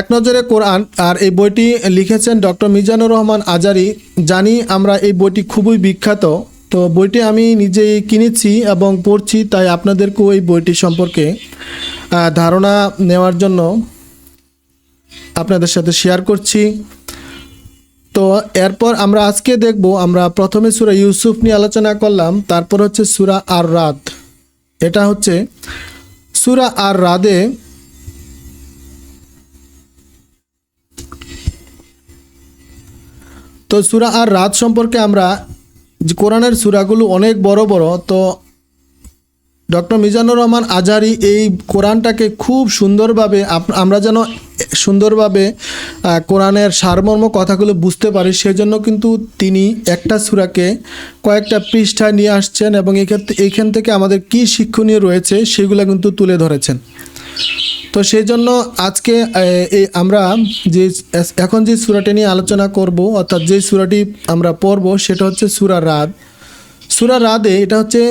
এক নজরে কোরআন আর এই বইটি লিখেছেন ডক্টর মিজানুর রহমান আজারি। জানি আমরা এই বইটি খুবই বিখ্যাত। তো বইটি আমি নিজেই কিনেছি এবং পড়ছি, তাই আপনাদেরকেও এই বইটি সম্পর্কে ধারণা নেওয়ার জন্য আপনাদের সাথে শেয়ার করছি। তো এরপর আমরা আজকে দেখব, আমরা প্রথমে সুরা ইউসুফ নিয়ে আলোচনা করলাম, তারপর হচ্ছে সুরা আর রাত এটা হচ্ছে, সুরা আর রাদে তো সুরা আর রাত সম্পর্কে আমরা কোরআনের সুরাগুলো অনেক বড় বড়, তো ডক্টর মিজানুর রহমান আজারি এই কোরআনটাকে খুব সুন্দরভাবে আমরা যেন সুন্দরভাবে কোরআনের সারমর্ম কথাগুলো বুঝতে পারি, সেজন্য কিন্তু তিনি একটা সুরাকে কয়েকটা পৃষ্ঠায় নিয়ে আসছেন এবং এক্ষেত্রে এইখান থেকে আমাদের কি শিক্ষণীয় রয়েছে সেগুলো কিন্তু তুলে ধরেছেন। তো সেই জন্য আজকে এই আমরা যে, এখন যে সুরাটি নিয়ে আলোচনা করব, অর্থাৎ যে সুরাটি আমরা পড়ব, সেটা হচ্ছে সুরা রাত সুরা রাদে এটা হচ্ছে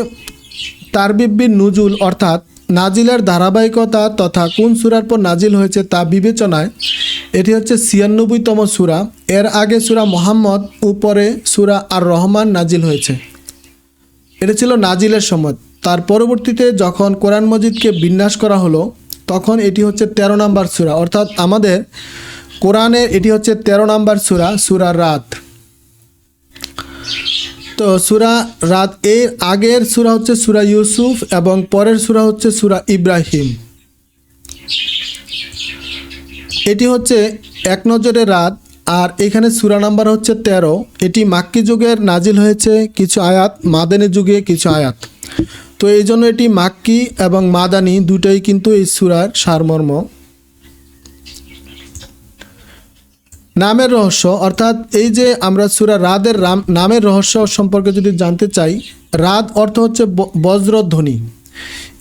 তারবিব্বির নুজুল, অর্থাৎ নাজিলের ধারাবাহিকতা তথা কোন সুরার পর নাজিল হয়েছে তা বিবেচনায় এটি হচ্ছে ছিয়ানব্বইতম সুরা। এর আগে সুরা মোহাম্মদ, উপরে সুরা আর রহমান নাজিল হয়েছে। এটা ছিল নাজিলের সময়। তার পরবর্তীতে যখন কোরআন মজিদকে বিন্যাস করা হলো তখন এটি হচ্ছে তেরো নাম্বার সুরা। অর্থাৎ আমাদের কোরআনের এটি হচ্ছে তেরো নাম্বার সুরা সুরা রাত। তো সুরা রাত, এর আগের সুরা হচ্ছে সুরা ইউসুফ এবং পরের সুরা হচ্ছে সুরা ইব্রাহিম। এটি হচ্ছে এক নজরে রাত, আর এখানে সুরা নাম্বার হচ্ছে তেরো। এটি মাক্কি যুগের নাজিল হয়েছে কিছু আয়াত, মাদানী যুগে কিছু আয়াত। তো এই জন্য এটি মাক্কি এবং মাদানি দুটোই কিন্তু এই সুরার সারমর্ম। নামের রহস্য, অর্থাৎ এই যে আমরা সুরা রাদের রাম, নামের রহস্য সম্পর্কে যদি জানতে চাই, রাদ অর্থ হচ্ছে বজ্রধ্বনি।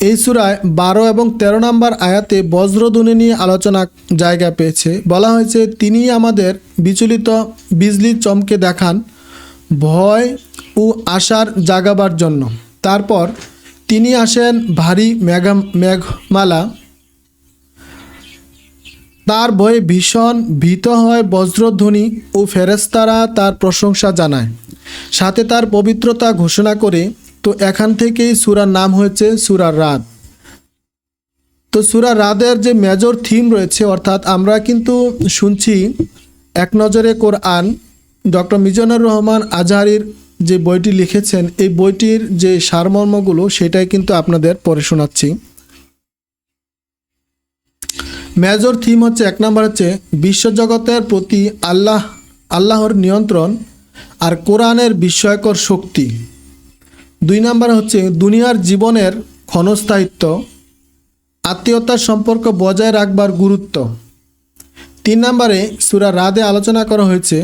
এই সুরায় বারো এবং তেরো নম্বর আয়াতে বজ্রধ্বনি নিয়ে আলোচনা জায়গা পেয়েছে। বলা হয়েছে তিনি আমাদের বিচলিত, বিজলি চমকে দেখান, ভয় ও আশার জাগাবার জন্য। তারপর তিনি আসেন ভারী মেঘা মেঘমালা। তার ভয়ে ভীষণ ভীত হয় বজ্রধ্বনি ও ফেরেস্তারা তার প্রশংসা জানায়। সাথে তার পবিত্রতা ঘোষণা করে, তো এখান থেকেই সুরার নাম হয়েছে সুরার রাত। তো সুরা রাদের যে মেজর থিম রয়েছে, অর্থাৎ আমরা কিন্তু শুনছি এক নজরে কোরআন, ডক্টর মিজানুর রহমান আজহারির যে বইটি লিখেছেন, এই বইটির যে সারমর্মগুলো সেটাই কিন্তু আপনাদের পড়ে শোনাচ্ছি। মেজর থিম হচ্ছে এক নম্বর হচ্ছে, বিশ্বজগতের প্রতি আল্লাহ, আল্লাহর নিয়ন্ত্রণ আর কোরআনের বিস্ময়কর শক্তি। দুই নম্বর হচ্ছে, দুনিয়ার জীবনের ক্ষণস্থায়িত্ব, আত্মীয়তার সম্পর্ক বজায় রাখবার গুরুত্ব। তিন নম্বরে সুরা রাদে আলোচনা করা হয়েছে,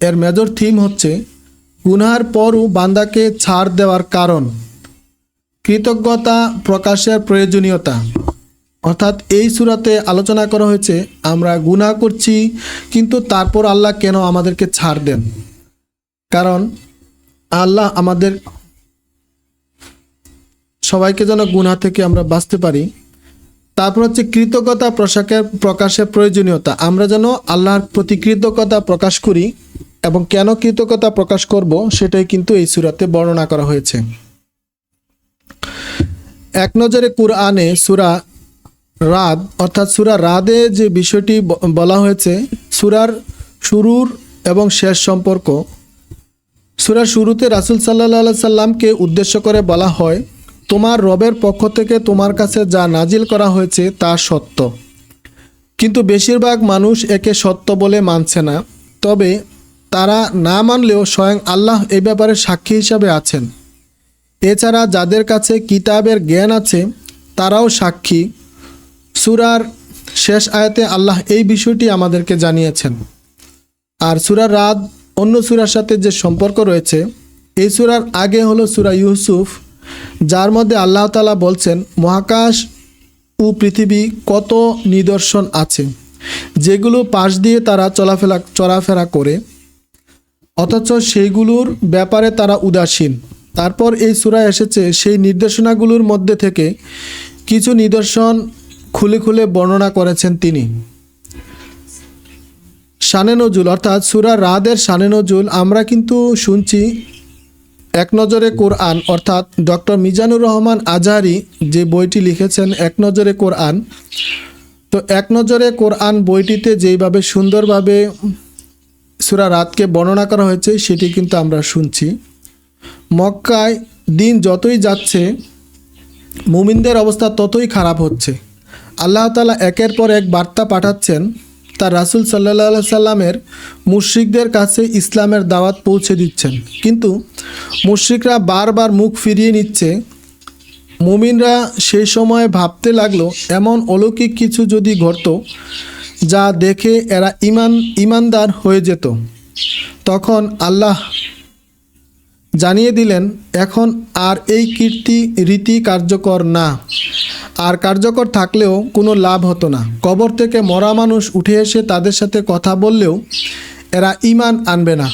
এর মেজর থিম হচ্ছে গুনহার পরও বান্দাকে ছাড় দেওয়ার কারণ। কৃতজ্ঞতা প্রকাশের প্রয়োজনীয়তা। অর্থাৎ এই সুরাতে আলোচনা করা হয়েছে, আমরা গুনাহ করছি, কিন্তু তারপর আল্লাহ কেন আমাদেরকে ছাড় দেন? কারণ আল্লাহ আমাদের সবাইকে যেন গুনাহ থেকে আমরা বাঁচতে পারি। তারপর হচ্ছে কৃতজ্ঞতা প্রশাকের প্রকাশের প্রয়োজনীয়তা। আমরা যেন আল্লাহর প্রতি কৃতজ্ঞতা প্রকাশ করি এবং কেন কৃতজ্ঞতা প্রকাশ করব সেটাই কিন্তু এই সুরাতে বর্ণনা করা হয়েছে। এক নজরে কুরআনে সুরা রাদ, অর্থাৎ সুরা রাদে যে বিষয়টি বলা হয়েছে, সুরার শুরুর এবং শেষ সম্পর্ক। সুরার শুরুতে রাসুল সাল্লাহ সাল্লামকে উদ্দেশ্য করে বলা হয়, তোমার রবের পক্ষ থেকে তোমার কাছে যা নাজিল করা হয়েছে তা সত্য। কিন্তু বেশিরভাগ মানুষ একে সত্য বলে মানছে না। তবে তারা না মানলেও স্বয়ং আল্লাহ এ ব্যাপারে সাক্ষী হিসাবে আছেন। এছাড়া যাদের কাছে কিতাবের জ্ঞান আছে, তারাও সাক্ষী। সুরার শেষ আয়াতে আল্লাহ এই বিষয়টি আমাদেরকে জানিয়েছেন। আর সুরার রাত অন্য সুরার সাথে যে সম্পর্ক রয়েছে, এই সুরার আগে হলো সুরা ইউসুফ, যার মধ্যে আল্লাহ তালা বলছেন, মহাকাশ ও পৃথিবী কত নিদর্শন আছে, যেগুলো পাশ দিয়ে তারা চলাফেরা চলাফেরা করে। অথচ সেইগুলোর ব্যাপারে তারা উদাসীন। তারপর এই সূরায় এসেছে, সেই নির্দেশনাগুলোর মধ্যে থেকে কিছু নিদর্শন খুলে খুলে বর্ণনা করেছেন তিনি। শানে নজুল, অর্থাৎ সুরা রাদের শানে নজুল, আমরা কিন্তু শুনছি এক নজরে কোরআন, অর্থাৎ ডক্টর মিজানুর রহমান আজহারি যে বইটি লিখেছেন, এক নজরে কোরআন। তো এক নজরে কোরআন বইটিতে যেইভাবে সুন্দরভাবে সুরা রাতকে বর্ণনা করা হয়েছে, সেটি কিন্তু আমরা শুনছি। মক্কায় দিন যতই যাচ্ছে, মুমিনদের অবস্থা ততই খারাপ হচ্ছে। আল্লাহ তালা একের পর এক বার্তা পাঠাচ্ছেন, তার রাসুল সাল্লাহ সাল্লামের মুশ্রিকদের কাছে ইসলামের দাওয়াত পৌঁছে দিচ্ছেন। কিন্তু মুশ্রিকরা বারবার মুখ ফিরিয়ে নিচ্ছে। মুমিনরা সেই সময় ভাবতে লাগল, এমন অলৌকিক কিছু যদি ঘটতো যা দেখে এরা ইমান ইমানদার হয়ে যেত। তখন আল্লাহ জানিয়ে দিলেন, এখন আর এই কীর্তি রীতি কার্যকর না। আর কার্যকর থাকলেও কোনো লাভ হতো না। কবর থেকে মরা মানুষ উঠে এসে তাদের সাথে কথা বললেও এরা ইমান আনবে না।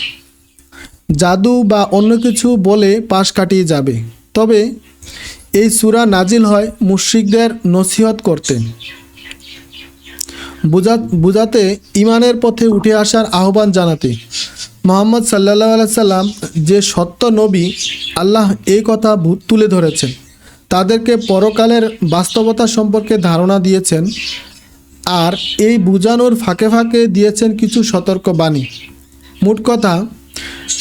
জাদু বা অন্য কিছু বলে পাশ কাটিয়ে যাবে। তবে এই সুরা নাজিল হয় মুশ্রিকদের নসিহত করতে। বুঝা বুঝাতে ইমানের পথে উঠে আসার আহ্বান জানাতে। মোহাম্মদ সাল্লাহ সাল্লাম যে সত্য নবী আল্লাহ এই কথা তুলে ধরেছেন। তাদেরকে পরকালের বাস্তবতা সম্পর্কে ধারণা দিয়েছেন আর এই বুঝানোর ফাঁকে ফাঁকে দিয়েছেন কিছু সতর্ক বাণী মোট কথা,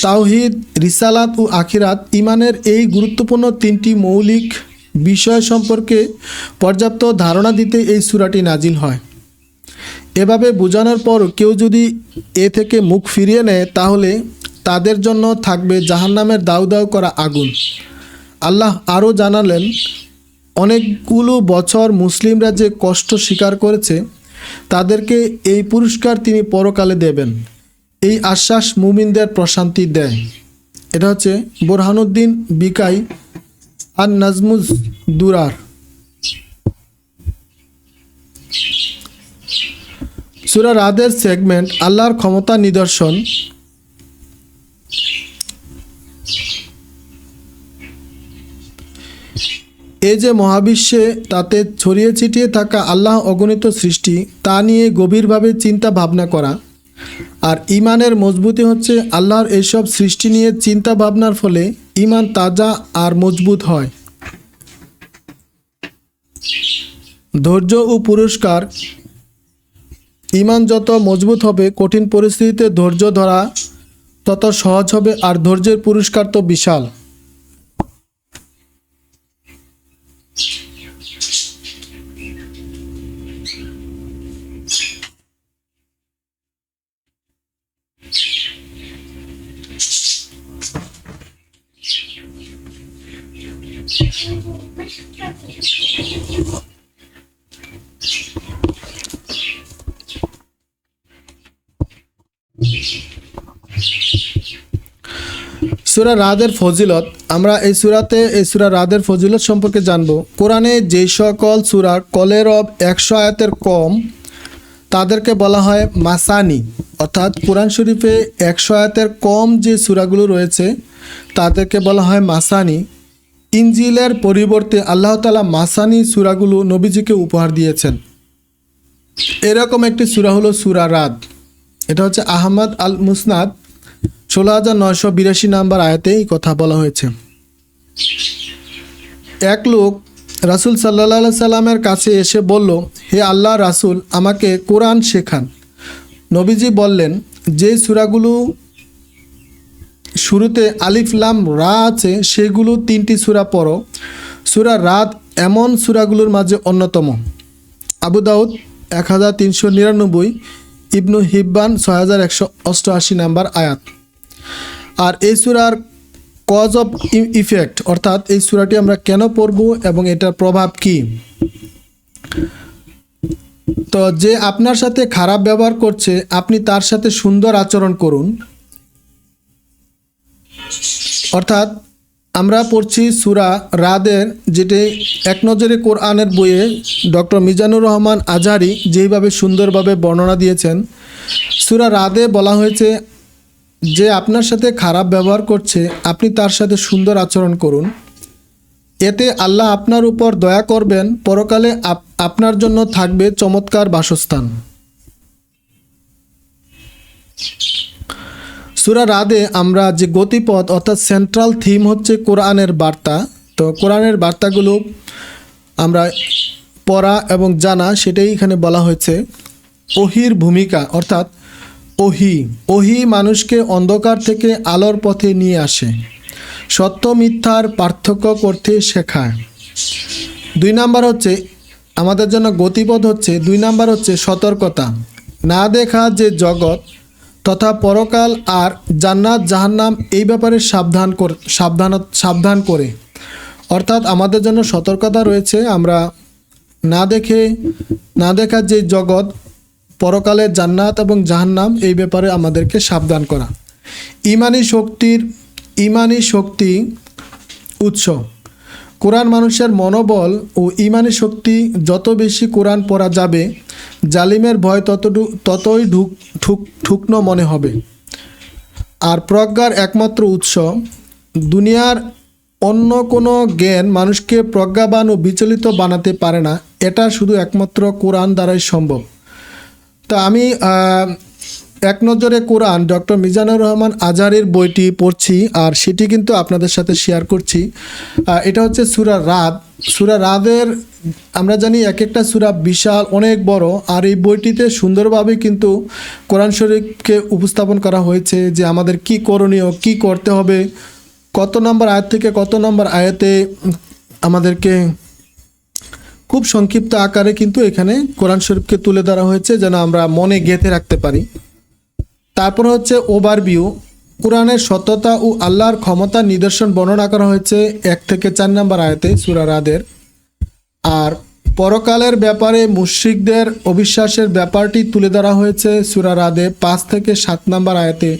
তাওহিদ, রিসালাত ও আখিরাত ইমানের এই গুরুত্বপূর্ণ তিনটি মৌলিক বিষয় সম্পর্কে পর্যাপ্ত ধারণা দিতে এই সূরাটি নাজিল হয়। এভাবে বোঝানোর পর কেউ যদি এ থেকে মুখ ফিরিয়ে নেয়, তাহলে তাদের জন্য থাকবে জাহান্নামের দাউ দাউ করা আগুন। আল্লাহ আরও জানালেন, অনেকগুলো বছর মুসলিমরা যে কষ্ট স্বীকার করেছে, তাদেরকে এই পুরস্কার তিনি পরকালে দেবেন। এই আশ্বাস মুমিনদের প্রশান্তি দেয়। এটা হচ্ছে বোরহানুদ্দিন বিকাই আর নাজমুজ দুরার। সুরা রাদের সেগমেন্ট আল্লাহর ক্ষমতা নিদর্শন। এই যে মহাবিশ্বে তাতে ছড়িয়ে ছিটিয়ে থাকা আল্লাহ অগণিত সৃষ্টি, তা নিয়ে গভীরভাবে চিন্তা ভাবনা করা। আর ইমানের মজবুতি হচ্ছে আল্লাহর এইসব সৃষ্টি নিয়ে চিন্তা ভাবনার ফলে ইমান তাজা আর মজবুত হয়। ধৈর্য ও পুরস্কার ইমান যত মজবুত হবে, কঠিন পরিস্থিতিতে ধৈর্য ধরা তত সহজ হবে, আর ধৈর্যের পুরস্কার তো বিশাল। সুরা রাদের ফজিলত, আমরা এই সুরাতে, এই সুরা রাদের ফজিলত সম্পর্কে জানব। কোরআনে যেই সকল সুরা কলের অব একশো আয়াতের কম, তাদেরকে বলা হয় মাসানি। অর্থাৎ কোরআন শরীফে একশো আয়াতের কম যে সুরাগুলো রয়েছে, তাদেরকে বলা হয় মাসানি। ইঞ্জিলের পরিবর্তে আল্লাহ তালা মাসানি সুরাগুলো নবীজিকে উপহার দিয়েছেন। এরকম একটি সুরা হলো সুরা রাদ। এটা হচ্ছে আহমদ আল মুসনাদ ষোলো হাজার নয়শো বিরাশি নাম্বার আয়াতে এই কথা বলা হয়েছে। এক লোক রাসুল সাল্লাহ সাল্লামের কাছে এসে বলল, হে আল্লাহ রাসুল, আমাকে কোরআন শেখান। নবীজি বললেন, যে সুরাগুলো শুরুতে আলিফ লাম রা আছে, সেগুলো তিনটি সুরা পড়ো। সুরা রাত এমন সুরাগুলোর মাঝে অন্যতম। আবু দাউদ, এক হাজার তিনশো নিরানব্বই ইবনু হিব্বান ছয় হাজার একশো অষ্টআশি নাম্বার আয়াত। আর এই সুরার কজ অফ ইফেক্ট অর্থাৎ এই সুরাটি আমরা কেন পড়ব এবং এটার প্রভাব কি? তো যে আপনার সাথে খারাপ ব্যবহার করছে, আপনি তার সাথে সুন্দর আচরণ করুন। অর্থাৎ আমরা পড়ছি সুরা রাদের, যেটি এক নজরে কোরআনের বইয়ে ডক্টর মিজানুর রহমান আজহারি যেইভাবে সুন্দরভাবে বর্ণনা দিয়েছেন। সুরা রাদে বলা হয়েছে, যে আপনার সাথে খারাপ ব্যবহার করছে, আপনি তার সাথে সুন্দর আচরণ করুন। এতে আল্লাহ আপনার উপর দয়া করবেন, পরকালে আপ- আপনার জন্য থাকবে চমৎকার বাসস্থান। সুরা রাদে আমরা যে গতিপথ, অর্থাৎ সেন্ট্রাল থিম হচ্ছে কোরআনের বার্তা। তো কোরআনের বার্তাগুলো আমরা পড়া এবং জানা, সেটাই এখানে বলা হয়েছে। ওহির ভূমিকা, অর্থাৎ ওহি। ওহি মানুষকে অন্ধকার থেকে আলোর পথে নিয়ে আসে। সত্য, মিথ্যার পার্থক্য করতে শেখায়। দুই নাম্বার হচ্ছে, আমাদের জন্য গতিপথ হচ্ছে, দুই নাম্বার হচ্ছে সতর্কতা। না দেখা যে জগৎ তথা পরকাল আর জান্নাত জাহান্নাম এই ব্যাপারে সাবধান কর সাবধান সাবধান করে। অর্থাৎ আমাদের জন্য সতর্কতা রয়েছে, আমরা না দেখে, না দেখার যে জগৎ পরকালের জান্নাত এবং জাহান্নাম এই ব্যাপারে আমাদেরকে সাবধান করা। ইমানি শক্তির, ইমানি শক্তি উৎস। কোরআন মানুষের মনোবল ও ইমানি শক্তি যত বেশি কোরআন পড়া যাবে জালিমের ভয় ততটু ততই ঢুক ঠুক ঠুকনো মনে হবে। আর প্রজ্ঞার একমাত্র উৎস, দুনিয়ার অন্য কোনো জ্ঞান মানুষকে প্রজ্ঞাবান ও বিচলিত বানাতে পারে না। এটা শুধু একমাত্র কোরআন দ্বারাই সম্ভব। তো আমি এক নজরে কোরআন ডক্টর মিজানুর রহমান আজহারের বইটি পড়ছি, আর সেটি কিন্তু আপনাদের সাথে শেয়ার করছি। এটা হচ্ছে সুরা রাত। সুরা রাদের, আমরা জানি এক একটা সুরা বিশাল, অনেক বড়, আর এই বইটিতে সুন্দরভাবে কিন্তু কোরআন শরীফকে উপস্থাপন করা হয়েছে যে আমাদের কি করণীয়, কি করতে হবে, কত নম্বর আয়াত থেকে কত নম্বর আয়াতে আমাদেরকে খুব সংক্ষিপ্ত আকারে কিন্তু এখানে কোরআন শরীফকে তুলে ধরা হয়েছে যেন আমরা মনে গেঁথে রাখতে পারি। তারপর হচ্ছে ওভারভিউ কোরআনের সত্যতা ও আল্লাহর ক্ষমতার নিদর্শন বর্ণনা করা হয়েছে এক থেকে চার নম্বর আয়াতে সুরারাদের আর পরকালের ব্যাপারে মুশ্রিকদের অবিশ্বাসের ব্যাপারটি তুলে ধরা হয়েছে সুরা রাদে পাঁচ থেকে সাত নম্বর আয়াতে।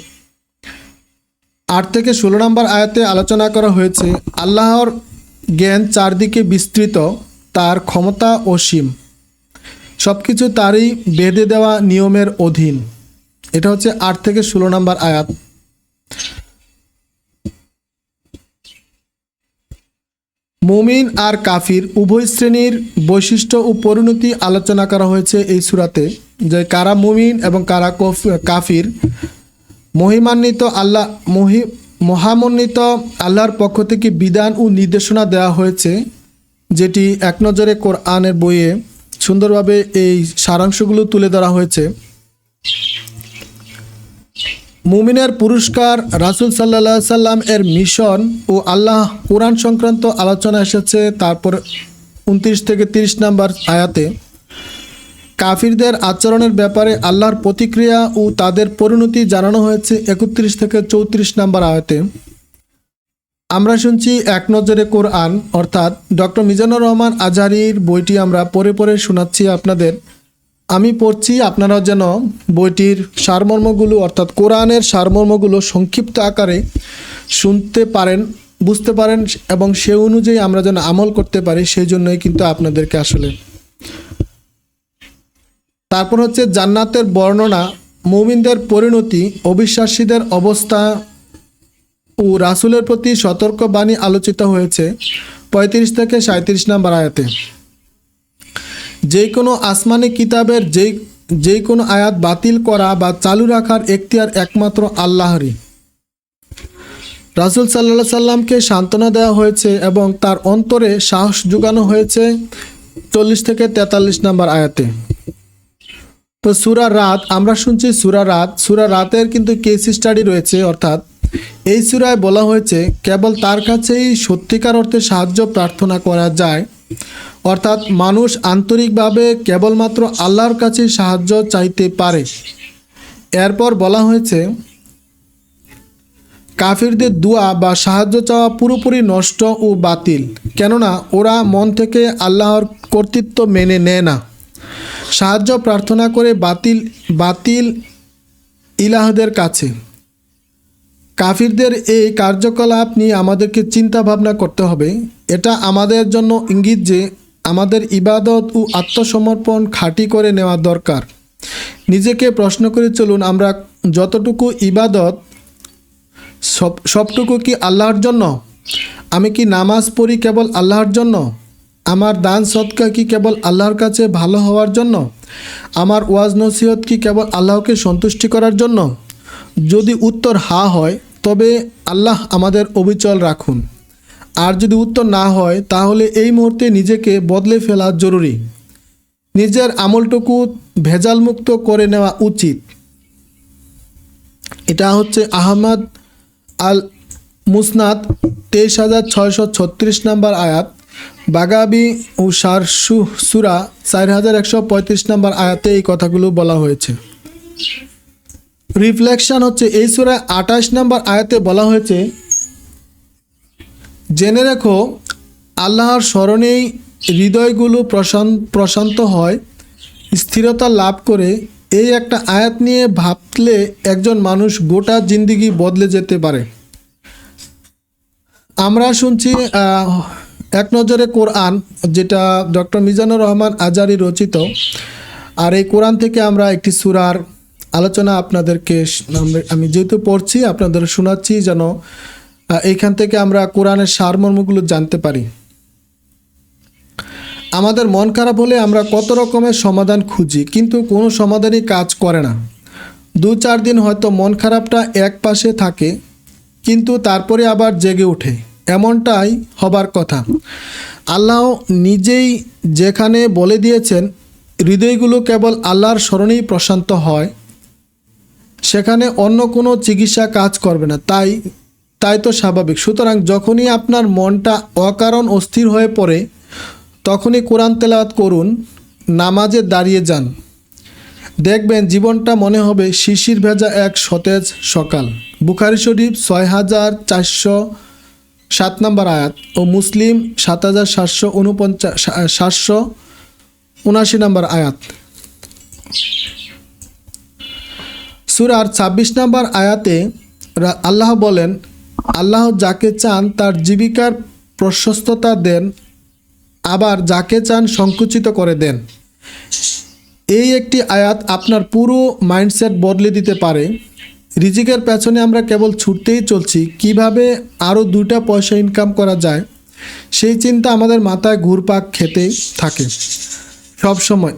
আট থেকে ষোলো নম্বর আয়াতে আলোচনা করা হয়েছে, আল্লাহর জ্ঞান চারদিকে বিস্তৃত, তার ক্ষমতা অসীম। সব কিছু তারই বেঁধে দেওয়া নিয়মের অধীন। এটা হচ্ছে আট থেকে ষোলো নম্বর আয়াত। মুমিন আর কাফির উভয় শ্রেণির বৈশিষ্ট্য ও পরিণতি আলোচনা করা হয়েছে এই সুরাতে, যে কারা মুমিন এবং কারা কাফির, মহিমান্বিত আল্লাহ, মহি, মহামন্বিত আল্লাহর পক্ষ থেকে বিধান ও নির্দেশনা দেওয়া হয়েছে, যেটি এক নজরে কোরআনের বইয়ে সুন্দরভাবে এই সারাংশগুলো তুলে ধরা হয়েছে। মুমিনের পুরস্কার রাসুল সাল্লাহ সাল্লাম এর মিশন ও আল্লাহ কোরআন সংক্রান্ত আলোচনা এসেছে তারপর উনত্রিশ থেকে তিরিশ নম্বর আয়াতে। কাফিরদের আচরণের ব্যাপারে আল্লাহর প্রতিক্রিয়া ও তাদের পরিণতি জানানো হয়েছে একত্রিশ থেকে চৌত্রিশ নম্বর আয়াতে। আমরা শুনছি এক নজরে কোরআন, অর্থাৎ ডক্টর মিজানুর রহমান আজহারির বইটি আমরা পরে পরে শোনাচ্ছি আপনাদের। আমি পড়ছি আপনারাও যেন বইটির সারমর্মগুলো, অর্থাৎ কোরআনের সারমর্মগুলো সংক্ষিপ্ত আকারে শুনতে পারেন, বুঝতে পারেন এবং সে অনুযায়ী আমরা যেন আমল করতে পারি, সেই জন্যই কিন্তু আপনাদেরকে আসলে। তারপর হচ্ছে জান্নাতের বর্ণনা, মুমিনদের পরিণতি, অবিশ্বাসীদের অবস্থা ও রাসূলের প্রতি সতর্কবাণী আলোচিত হয়েছে পঁয়ত্রিশ থেকে সাঁত্রিশ নম্বর আয়াতে। যে কোনো আসমানি কিতাবের যে যে কোনো আয়াত বাতিল করা বা চালু রাখার এখতিয়ার একমাত্র আল্লাহরই। রাসূল সাল্লাহ সাল্লামকে সান্ত্বনা দেওয়া হয়েছে এবং তার অন্তরে সাহস যোগানো হয়েছে চল্লিশ থেকে তেতাল্লিশ নম্বর আয়াতে। তো সুরা রাত, আমরা শুনছি সুরা রাত। সুরা রাতের কিন্তু কেস স্টাডি রয়েছে, অর্থাৎ এই সুরায় বলা হয়েছে, কেবল তার কাছেই সত্যিকার অর্থে সাহায্য প্রার্থনা করা যায় অর্থাৎ মানুষ আন্তরিকভাবে কেবলমাত্র আল্লাহর কাছে সাহায্য চাইতে পারে। এরপর বলা হয়েছে, কাফিরদের দোয়া বা সাহায্য চাওয়া পুরোপুরি নষ্ট ও বাতিল, কেননা ওরা মন থেকে আল্লাহর কর্তৃত্ব মেনে নেয় না। সাহায্য প্রার্থনা করে বাতিল বাতিল ইলাহদের কাছে। কাফিরদের এই কার্যকলাপ নিয়ে আমাদেরকে চিন্তা ভাবনা করতে হবে। এটা আমাদের জন্য ইঙ্গিত যে আমাদের ইবাদত ও আত্মসমর্পণ খাঁটি করে নেওয়া দরকার। নিজেকে প্রশ্ন করে চলুন, আমরা যতটুকু ইবাদত, সব, সবটুকু কি আল্লাহর জন্য? আমি কি নামাজ পড়ি কেবল আল্লাহর জন্য? আমার দান সৎকা কি কেবল আল্লাহর কাছে ভালো হওয়ার জন্য? আমার ওয়াজ নসিহত কি কেবল আল্লাহকে সন্তুষ্টি করার জন্য? যদি উত্তর হা হয়, তবে আল্লাহ আমাদের অবিচল রাখুন। আর যদি উত্তর না হয়, তাহলে এই মুহূর্তে নিজেকে বদলে ফেলা জরুরি। নিজের আমলটুকু ভেজালমুক্ত করে নেওয়া উচিত। এটা হচ্ছে আহমদ আল মুসনাদ তেইশ হাজার ছয়শো ছত্রিশ নম্বর আয়াত। বাগাবি ও সার সু- সুরা চার হাজার একশো পঁয়ত্রিশ নম্বর আয়াতে এই কথাগুলো বলা হয়েছে। রিফ্লেকশন হচ্ছে এই সুরায় আঠাশ নম্বর আয়াতে বলা হয়েছে, জেনে রেখো, আল্লাহর স্মরণেই হৃদয়গুলো প্রশান্ত প্রশান্ত হয়, স্থিরতা লাভ করে। এই একটা আয়াত নিয়ে ভাবলে একজন মানুষ গোটা জিন্দিগি বদলে যেতে পারে। আমরা শুনছি এক নজরে কোরআন, যেটা ডক্টর মিজানুর রহমান আজারি রচিত। আর এই কোরআন থেকে আমরা একটি সুরার আলোচনা আপনাদেরকে আমি যেহেতু পড়ছি, আপনাদের শোনাচ্ছি যেন এইখান থেকে আমরা কোরআনের সারমর্মগুলো জানতে পারি। আমাদের মন খারাপ হলে আমরা কত রকমের সমাধান খুঁজি, কিন্তু কোনো সমাধানই কাজ করে না। দু চার দিন হয়তো মন খারাপটা এক পাশে থাকে, কিন্তু তারপরে আবার জেগে ওঠে। এমনটাই হবার কথা। আল্লাহ নিজেই যেখানে বলে দিয়েছেন, হৃদয়গুলো কেবল আল্লাহর স্মরণেই প্রশান্ত হয়। সেখানে অন্য কোনো চিকিৎসা কাজ করবে না। তাই তাই তো স্বাভাবিক। সুতরাং যখনই আপনার মনটা অকারণ অস্থির হয়ে পড়ে, তখনই কোরআন তেলাওয়াত করুন, নামাজে দাঁড়িয়ে যান। দেখবেন জীবনটা মনে হবে শিশির ভেজা এক সতেজ সকাল। বুখারি শরীফ ছয় হাজার চারশো সাত নম্বর আয়াত ও মুসলিম সাত হাজার সাতশো উনপঞ্চাশ সাতশো উনাশি নম্বর আয়াত। সুরার ছাব্বিশ নম্বর আয়াতে আল্লাহ বলেন, আল্লাহ যাকে চান তার জীবিকার প্রশস্ততা দেন, আবার যাকে চান সংকুচিত করে দেন। এই একটি আয়াত আপনার পুরো মাইন্ডসেট বদলে দিতে পারে। রিজিকের পেছনে আমরা কেবল ছুটতেই চলছি, কীভাবে আরও দুটা পয়সা ইনকাম করা যায়, সেই চিন্তা আমাদের মাথায় ঘুরপাক খেতে থাকে। সব সময়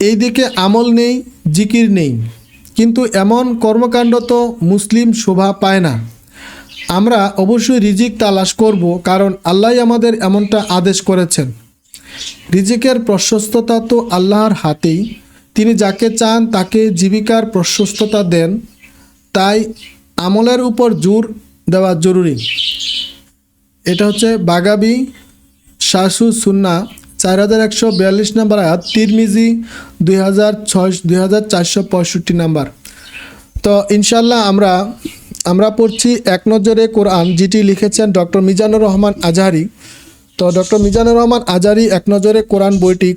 এই দিকে আমল নেই, জিকির নেই। কিন্তু এমন কর্মকাণ্ড তো মুসলিম শোভা পায় না। আমরা অবশ্যই রিজিক তালাশ করব, কারণ আল্লাহ আমাদের এমনটা আদেশ করেছেন। রিজিকের প্রশস্ততা তো আল্লাহর হাতেই। তিনি যাকে চান তাকে জীবিকার প্রশস্ততা দেন। তাই আমলের উপর জোর দেওয়া জরুরি। এটা হচ্ছে বাগাবি শাসু সুন্না চার হাজার একশো বিয়াল্লিশ নাম্বার আয়াত, তিরমিজি দুই হাজার ছয়, দুই হাজার চারশো পঁয়ষট্টি নাম্বার। তো ইনশাল্লাহ আমরা আমরা পড়ছি এক নজরে কোরআন, যেটি লিখেছেন ডক্টর মিজানুর রহমান আজহারি। তো ডক্টর মিজানুর রহমান আজারি এক নজরে কোরআন বইটি,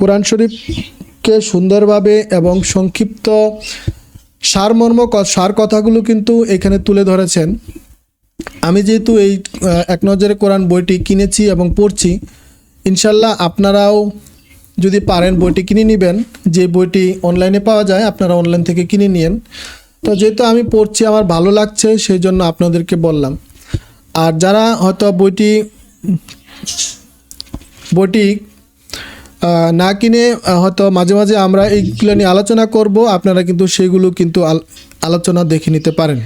কোরআন শরীফকে সুন্দরভাবে এবং সংক্ষিপ্ত সারমর্ম সার কথাগুলো কিন্তু এখানে তুলে ধরেছেন। আমি যেহেতু এই এক নজরে কোরআন বইটি কিনেছি এবং পড়ছি ইনশাল্লাহ আপনারাও যদি পারেন বইটি কিনে নেবেন। যে বইটি অনলাইনে পাওয়া যায়, আপনারা অনলাইন থেকে কিনে নিন তো যেহেতু আমি পড়ছি, আমার ভালো লাগছে সেই জন্য আপনাদেরকে বললাম। আর যারা হয়তো বইটি বইটি না কিনে হয়তো মাঝে মাঝে আমরা এইগুলো নিয়ে আলোচনা করব, আপনারা কিন্তু সেগুলো কিন্তু আলোচনা দেখে নিতে পারেন।